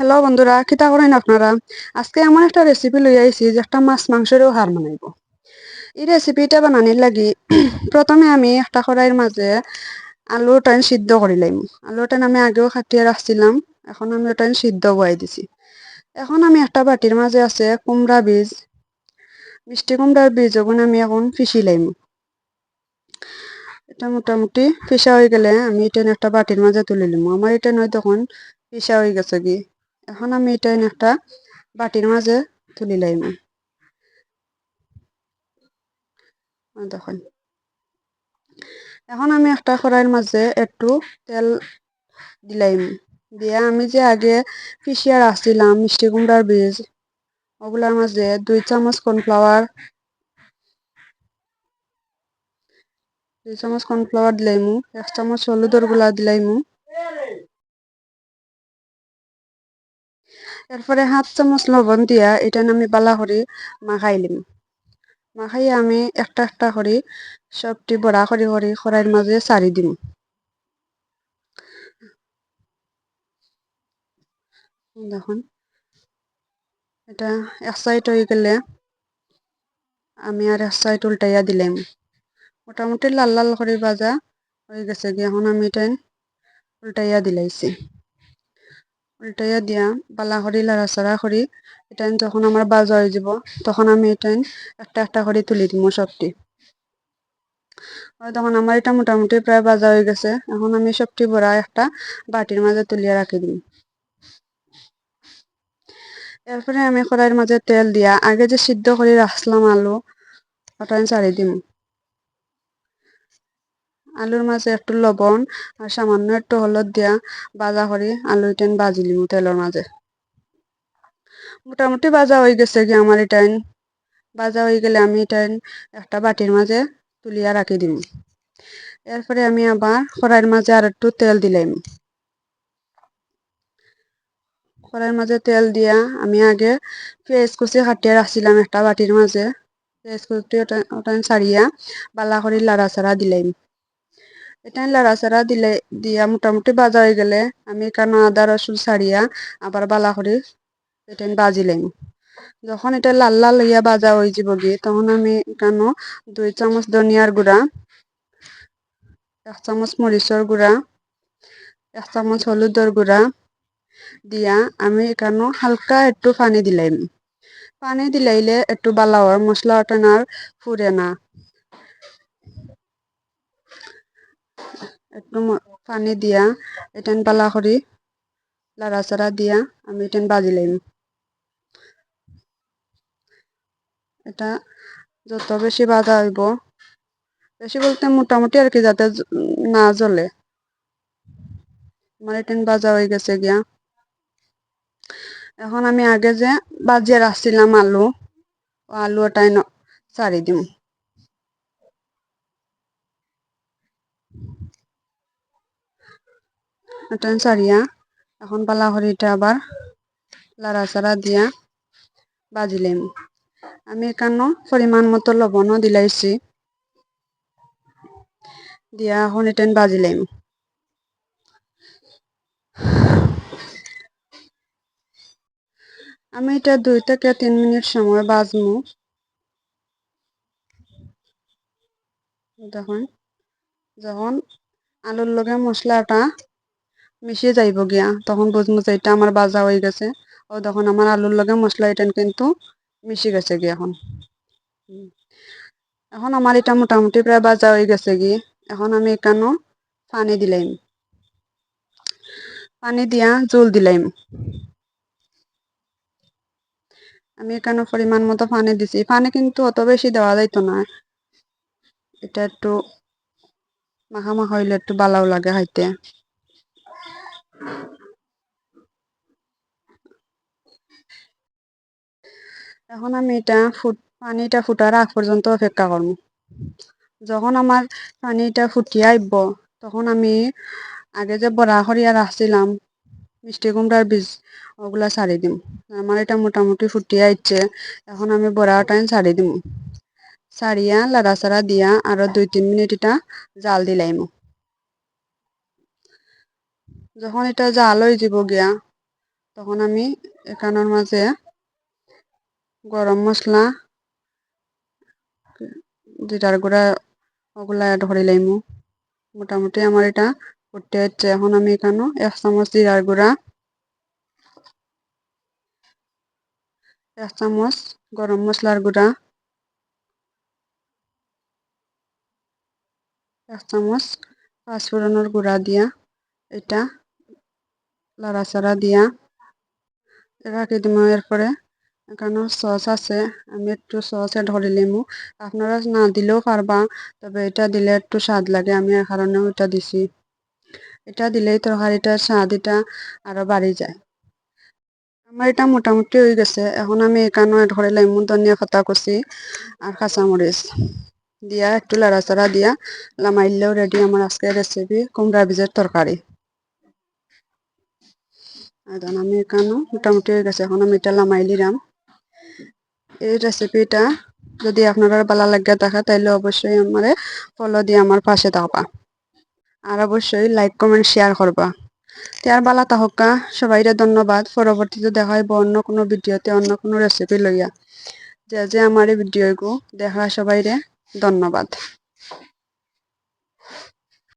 Hello বন্ধুরা। কিতা করেন আপনারা? আজকে এমন একটা রেসিপি লই আইছি, যে একটা মাছ মাংসেরও হার বানাইব। এই রেসিপিটা বানানির লাগি প্রথমে আমি একটা কড়াইয়ের মাঝে আলু টাইন সিদ্ধ করে লাইম আলু টাইন আমি আগেও খাটিয়ে রাখছিলাম এখন আমি ওটাইন সিদ্ধ বয়াই দিছি। এখন আমি একটা বাটির মাঝে আছে কুমড়া বীজ। মিষ্টি কুমড়ার বীজ ওগুন আমি এখন পিসি লাইম এটা মোটামুটি পিসা হয়ে গেলে আমি এটা একটা বাটির মাঝে তুলে নিব আমার এটা নয় তখন পিসা হয়ে গেছে কি? এখন আমি এটা একটা বাটির মাঝে তুলি লাইম। দেখুন। এখন আমি একটা কড়াইয়ের মাঝে একটু তেল দিলাইম দিয়ে আমি যে আগে পিসিয়া রাখছিলাম মিষ্টি কুমড়ার বীজ, ওগুলার মাঝে দুই চামচ কর্নফ্লাওয়ার, দুই চামচ কর্নফ্লাওয়ার দিলাইমু এক চামচ হলুদরগুলা দিলাইমু এরপরে হাত চামচ লবণ দিয়া এটা আমি বালা করে মাখাইলিম মাখাই আমি একটা একটা করে সবটি বড়া করে করে খড়াইয়ের মাঝে সারি দিম। দেখুন, এটা এক সাইড হয়ে গেলে আমি আর এক সাইড উল্টাইয়া দিলাম। মোটামুটি লাল লাল করে ভাজা হয়ে গেছে এখন আমি এটা উল্টাইয়া দিলাইছি। উল্টাইয়া দিয়া বালা করি লাড়াচাড়া করি এটা যখন আমার বাজা হয়ে যাব তখন আমি এটা একটা একটা করে তুলে দিব সবটি। তখন আমার এটা মোটামুটি প্রায় বাজা হয়ে গেছে, এখন আমি সবটি ভরা একটা বাটির মাঝে তুলিয়া রাখি দিই এরপরে আমি কড়াইয়ের মাঝে তেল দিয়া, আগে যে সিদ্ধ করে রাখলাম আলু ওটা আমি চাড়ি দিম। আলুর মাঝে একটু লবণ আর সামান্য একটু হলুদ দিয়া বাজা করে আলু ইটেন বাজি লিমু তেলের মাঝে। মোটামুটি বাজা হয়ে গেছে কি আমার ইটাইন বাজা হয়ে গেলে আমি ইটাইন একটা বাটির মাঝে তুলিয়া রাখি দিম। এরপরে আমি আবার কড়াইয়ের মাঝে আর একটু তেল দিলাম কড়াইয়ের মাঝে তেল দিয়া আমি আগে পেঁয়াজ কুচি কাটিয়ে রাখছিলাম একটা বাটির মাঝে। পেঁয়াজ কুচি ওটা ছাড়িয়া বালা করে লাড়া ছাড়া দিলাম এটা লাড়াচাড়া দিলে, দিয়া মোটামুটি বাজা হয়ে গেলে, আমি কেন আদা রসুন ছাড়িয়া আবার বালা করে এটা বাজিলাম যখন এটা লাল লাল হইয়া বাজা হয়ে যাব গিয়ে তখন আমি কেন দুই চামচ ধনিয়ার গুঁড়া, এক চামচ মরিচর গুঁড়া, এক চামচ হলুদর গুঁড়া দিয়া আমি এখানে হালকা একটু পানি দিলাম পানি দিলাইলে একটু বালাওয়ার মশলা ওটানার ফুরে না একটু পানি দিয়া এটান পালা করি লাড়াচাড়া দিয়া, আমি এটান বাজি লাইম এটা যত বেশি বাজা হইব বেশি বলতে মোটামুটি আর কি যাতে না জ্বলে। আমার এটান বাজা হয়ে গেছে গিয়া। এখন আমি আগে যে বাজিয়ে রাখছিলাম আলু আলু ওটাই সারি দিম। এটা সারিয়া এখন পালা এটা আবার লাড়াচাড়া দিয়া বাজিলাম আমি এখানে পরিমাণ মতো লবণও দিলাইছি দিয়া এখন এটা বাজিলাম আমি এটা দুই থেকে তিন মিনিট সময় বাজমু দেখুন যখন আলুর লগে মশলাটা মিশিয়ে যাইব গিয়া। তখন বুঝব যে এটা আমার বাজা হয়ে গেছে। ও তখন আমার আলুর লগে মশলা এটা কিন্তু মিশে গেছে গিয়ে এখন। এখন আমার এটা মোটামুটি প্রায় বাজা হয়ে গেছে গিয়ে। এখন আমি এখানে পানি দিলাম। পানি দিয়া জল দিলাম। আমি এখানে পরিমাণ মতো পানি দিছি? পানি কিন্তু অত বেশি দেওয়া যাইতো না। এটা একটু মাখা হইলে একটু বালাও লাগে খাইতে। এখন আমি এটা ফুট, পানিটা ফুটার আগ পর্যন্ত অপেক্ষা করব যখন আমার পানিটা ফুটিয়ে আইব তখন আমি আগে যে বড়া করিয়া রাখছিলাম মিষ্টি কুমড়ার বীজ ওগুলা ছাড়ি দিম। আমার এটা মোটামুটি ফুটিয়ে আইছে এখন আমি বড়াটাই ছাড়ি দিম। ছাড়িয়া লাড়াচাড়া দিয়া আরও দুই তিন মিনিট এটা জাল দিলাইমু যখন এটা জাল হয়ে যাব গিয়া তখন আমি এখানোর মাঝে গরম মশলা জিরার গুঁড়া ওগুলা অ্যাড করে লাইমু। মোটামুটি আমার এটা করতে হচ্ছে। এখন আমি এখানে এক চামচ জিরার গুঁড়া, এক চামচ গরম মশলার গুঁড়া, এক চামচ পাঁচফোড়নের গুঁড়া দিয়া এটা লাড়াচাড়া দিয়া রাখি দিব এরপরে এখানে সস আছে, আমি একটু সস অ্যাড করে আপনারা না দিলেও পারবা, তবে এটা দিলে একটু স্বাদ লাগে, আমি এর কারণেও এটা দিছি। এটা দিলেই তরকারিটার স্বাদ এটা আরও বাড়ি যায়। আমার এটা মোটামুটি হয়ে গেছে, এখন আমি এখানে অ্যাড করে ধনিয়া পাতা কষি আর কাঁচামরিচ দিয়া একটু লাড়াচাড়া দিয়া লামাইলেও রেডি আমার আজকের রেসিপি কুমড়া বীজের তরকারি। আমি এখানে মোটামুটি হয়ে গেছে, এখন আমি এটা লামাই নিলাম। এই রেসিপিটা যদি আপনারা ভালো লাগে দেখা তাহলে অবশ্যই আমার ফলো দিয়ে আমার পাশে থাকবা। আর অবশ্যই লাইক কমেন্ট শেয়ার করবা। তার বালা তাহকা সবাইরে ধন্যবাদ। পরবর্তীতে দেখা হইব অন্য কোনো ভিডিওতে, অন্য কোনো রেসিপি লইয়া। যে যে আমার ভিডিওগু দেখা সবাইরে, ধন্যবাদ।